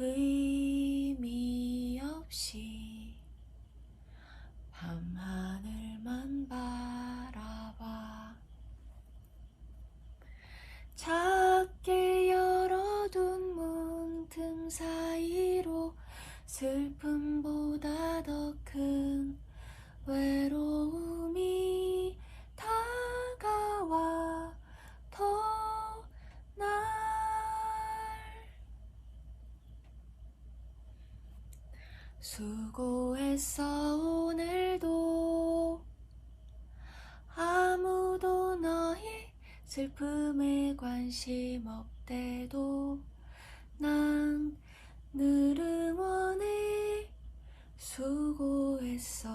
의미 없이 밤하늘만 바라봐. 작게 열어둔 문틈 사이로 슬픔보다 더 큰 외로움 수고했어 오늘도. 아무도 너의 슬픔에 관심 없대도. 난 늘 응원해 수고했어